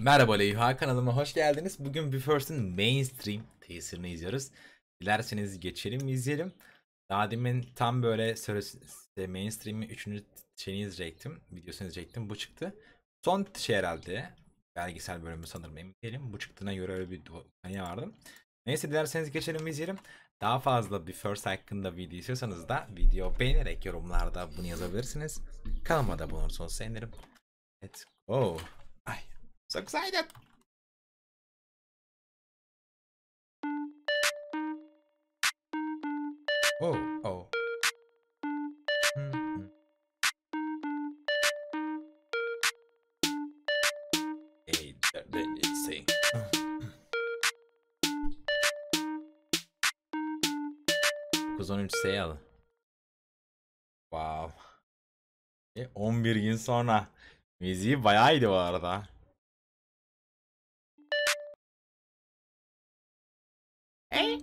Merhaba Leyha kanalıma hoş geldiniz. Bugün Be First'ın mainstream teasirini izliyoruz. Dilerseniz geçelim izleyelim. Daha tam böyle mainstream'in 3. şeyini izleyecektim. Videosunu izleyecektim. Bu çıktı. Son şey herhalde. Belgesel bölümü sanırım emin değilim. Bu çıktığına göre öyle bir hani vardım. Neyse dilerseniz geçelim izleyelim. Daha fazla Be First hakkında video istiyorsanız da video beğenerek yorumlarda bunu yazabilirsiniz. Kanalıma da bulunursanız sevinirim. Let's go. So excited! Oh, oh. Mhm. Hey, that, that. Dokuz sale. Wow. E, 11 gün sonra. Müziği bayağı iyiydi bu arada. Hey!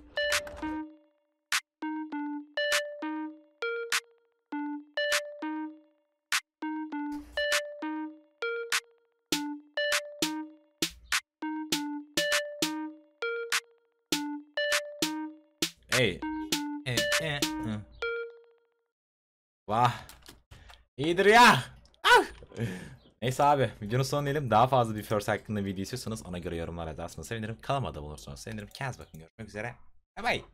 Hey. Eh, eh, eh. Wow. Idria! Ah! Neyse abi videonun sonuna diyelim. Daha fazla bir first hakkında video istiyorsanız ona göre yorumlar yazarsınız sevinirim. Kanalıma da bulursanız sevinirim. Kendinize bakın görüşmek üzere. Bay bay.